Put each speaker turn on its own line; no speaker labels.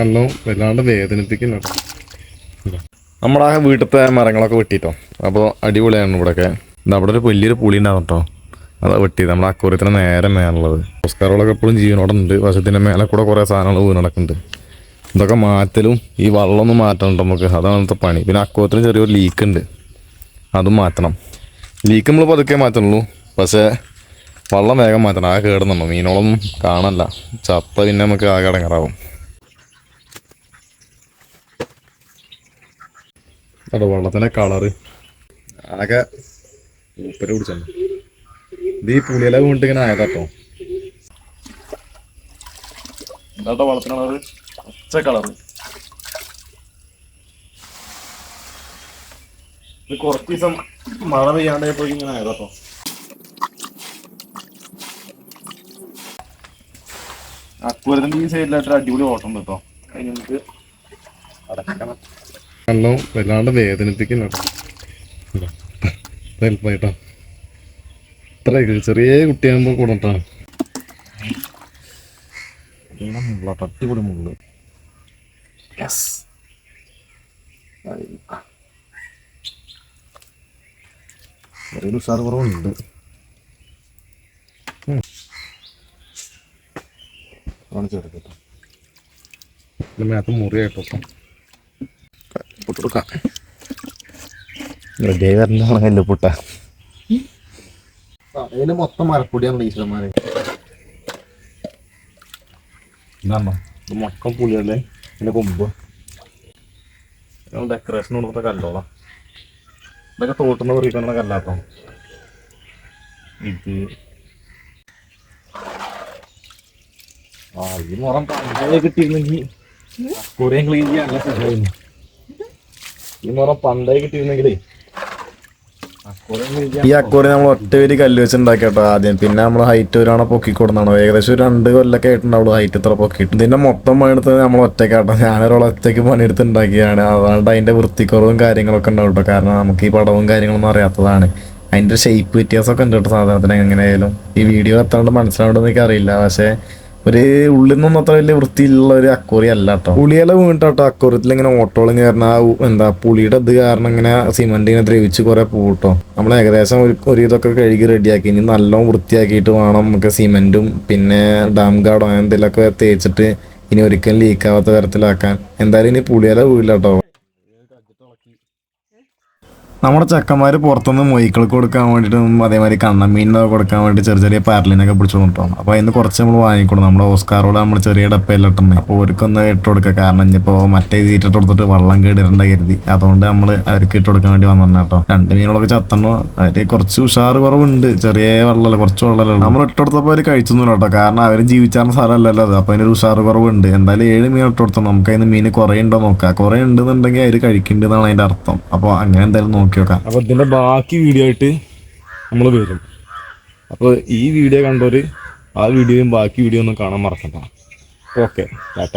വെള്ളം വല്ലാണ്ട് വേദനിപ്പിക്കുന്നുണ്ട്. നമ്മുടെ ആ വീട്ടിലത്തെ മരങ്ങളൊക്കെ വെട്ടിട്ടോ? അപ്പോൾ അടിപൊളിയാണ് ഇവിടെയൊക്കെ അവിടെ ഒരു വലിയൊരു പുളി ഉണ്ടാകും കേട്ടോ. അതാ വെട്ടിയത്. നമ്മുടെ അക്കൂരത്തിന് നേരെ മേലുള്ളത് ഓസ്കാറുകളൊക്കെ എപ്പോഴും ജീവനോടെ ഉണ്ട്. പക്ഷേ ഇതിന്റെ മേലെ കൂടെ കുറേ സാധനങ്ങൾ വീണ് നടക്കുന്നുണ്ട് ഇതൊക്കെ മാറ്റലും ഈ വെള്ളമൊന്നും മാറ്റണം നമുക്ക്. അതാണ് പണി. പിന്നെ അക്കൂരത്തിന് ചെറിയൊരു ലീക്ക് ഉണ്ട്. അതും മാറ്റണം. ലീക്ക് നമ്മൾ പതുക്കെ മാറ്റുള്ളൂ പക്ഷേ വെള്ളം വേഗം മാറ്റണം. ആ കേടുന്നുണ്ടോ. മീനോളൊന്നും കാണല്ല ചത്ത പിന്നെ നമുക്ക് ആകെ അടങ്ങാറാവും. അവിടെ വെള്ളത്തിന്റെ കളറ് ആകെ ഊപ്പര് ഇത് ഈ പുളിയില വീണിട്ട് ഇങ്ങനെ ആയതാട്ടോ. അക്കൂരത്തിന്റെ ഈ സൈഡിലായിട്ട് അടിപൊളി ഓട്ടം കേട്ടോ അതിന് നമുക്ക് അടക്കണം. വെള്ളം വല്ലാണ്ട് വേദനിപ്പിക്കുന്ന ഹെൽപ്പായിട്ടോ ഇത്ര ചെറിയ കുട്ടിയാകുമ്പോൾ കൂടട്ടോ. തട്ടിപ്പൊടി മുള്ളു യെസ് ഒരു കുറവുണ്ട്. കാണിച്ചെടുക്കട്ടോ മുറിയായിട്ടോ പൊട്ടെടുക്കാം
റെഡി വരണ പുട്ട. പൊട്ട
അതിന് മൊത്തം മരപ്പൊടിയാണ് ടീച്ചർമാരെ മൊത്തം പുളിയല്ലേ? പിന്നെ കൊമ്പ്. ഡെക്കറേഷൻ കൊടുത്ത കല്ലോളാം ഇതൊക്കെ തോട്ടുന്ന കുറിക്കുന്ന കല്ലാട്ടോ. ഇത്. ആ ഈ മുറം കിട്ടിയിരുന്നെങ്കിൽ. കുറേ ക്ലീൻ ചെയ്യാൻ നല്ല സുഖമായിരുന്നു ഈ മുറം പണ്ടേ കിട്ടിയിരുന്നെങ്കിലേ. അക്കുറേ
നമ്മൾ ഒറ്റ പേര് കല്ല് വെച്ച് ഉണ്ടാക്കിയട്ടോ ആദ്യം. പിന്നെ നമ്മൾ ഹൈറ്റ് ഒരാണെ പൊക്കി കൊടുന്നാണ് ഏകദേശം ഒരു രണ്ട് കൊല്ലൊക്കെ ആയിട്ടുണ്ടാവുള്ളൂ ഹൈറ്റ് ഇത്ര പൊക്കിയിട്ട്. ഇതിന്റെ മൊത്തം പണിയെടുത്തത് നമ്മൾ ഒറ്റക്കാട്ടോ ഞാനൊരാൾ ഒറ്റയ്ക്ക് പണിയെടുത്ത് ഉണ്ടാക്കിയാണ് അതുകൊണ്ട് അതിന്റെ വൃത്തിക്കുറവും കാര്യങ്ങളൊക്കെ ഉണ്ടാവും കേട്ടോ കാരണം നമുക്ക് ഈ പടവും കാര്യങ്ങളൊന്നും അറിയാത്തതാണ്. അതിന്റെ ഷേപ്പ് വ്യത്യാസമൊക്കെ ഉണ്ട് കേട്ടോ സാധനത്തിന് എങ്ങനെയായാലും. ഈ വീഡിയോ എത്താണ്ട് മനസ്സിലാവുണ്ടെന്ന് എനിക്ക് അറിയില്ല പക്ഷേ ഒരു ഉള്ളിൽ നിന്നൊന്നും അത്ര വലിയ വൃത്തിയുള്ള ഒരു അക്കോറി അല്ല കേട്ടോ പുളിയില വീണിട്ടോ അക്കോറിയത്തിൽ ഇങ്ങനെ ഓട്ടോളം കാരണം ആ എന്താ പുളിയുടെ ഇത് കാരണം ഇങ്ങനെ സിമന്റ് ഇങ്ങനെ ദ്രവിച്ച് കുറെ പൂട്ടോ. നമ്മൾ ഏകദേശം ഒരു ഇതൊക്കെ കഴുകി റെഡിയാക്കി. ഇനി നല്ലോണം വൃത്തിയാക്കിയിട്ട് വേണം നമുക്ക് സിമെന്റും പിന്നെ ഡാം ഗാർഡോ എന്തെങ്കിലുമൊക്കെ തേച്ചിട്ട് ഇനി ഒരിക്കലും ലീക്കാവാത്ത തരത്തിലാക്കാൻ. എന്തായാലും ഇനി പുളിയില വീഴില്ല കേട്ടോ നമ്മുടെ ചെക്കന്മാർ പുറത്തുനിന്ന് മൊയ്ക്കൾക്ക് കൊടുക്കാൻ വേണ്ടിയിട്ടും അതേമാതിരി കണ്ണമീനൊക്കെ കൊടുക്കാൻ വേണ്ടി ചെറിയ ചെറിയ പാരലിനൊക്കെ പിടിച്ചു കൊണ്ടുപോകും അപ്പോൾ അതിന് കുറച്ച് നമ്മൾ വാങ്ങിക്കൊടുക്കും നമ്മുടെ ഓസ്കാറോട് നമ്മൾ ചെറിയ ഡപ്പയിൽ ഇട്ടുന്നത് അപ്പോൾ അവർക്കൊന്ന് ഇട്ട് കൊടുക്കുക കാരണം ഇനിയിപ്പോൾ മറ്റേ ഇട്ടിട്ട് കൊടുത്തിട്ട് വെള്ളം കേടിരണ്ട കരുതി. അതുകൊണ്ട് നമ്മൾ അവർക്ക് ഇട്ട് കൊടുക്കാൻ വേണ്ടി വന്നു കേട്ടോ. രണ്ട് മീനുകളൊക്കെ ചത്തണോ അതിൽ കുറച്ച് ഉഷാറ് കുറവുണ്ട്. ചെറിയ വെള്ളമല്ല കുറച്ച് വെള്ളമല്ല നമ്മൾ ഇട്ട് കൊടുത്തപ്പോൾ അവർ കഴിച്ചൊന്നും കേട്ടോ. കാരണം അവർ ജീവിച്ചാണ് സ്ഥലമല്ലല്ലോ അത്. അപ്പോൾ അതിനൊരു ഉഷാറ് കുറവുണ്ട്. എന്തായാലും ഏഴ് മീൻ ഇട്ട് കൊടുത്തു നമുക്ക് അതിന് മീൻ കുറേ ഉണ്ടോ നോക്കാം. കുറേ ഉണ്ടെന്നുണ്ടെങ്കിൽ അവർ കഴിക്കുന്നുണ്ടെന്നാണ് അതിന്റെ അർത്ഥം. അപ്പോൾ അങ്ങനെ എന്തായാലും നോക്കി നോക്കാം.
അപ്പോൾ ഇതിന്റെ ബാക്കി വീഡിയോ ആയിട്ട് നമ്മൾ വരും. അപ്പോൾ ഈ വീഡിയോ കണ്ടവർ ആ വീഡിയോയും ബാക്കി വീഡിയോ ഒന്നും കാണാൻ മറക്കണ്ട. Okay tata.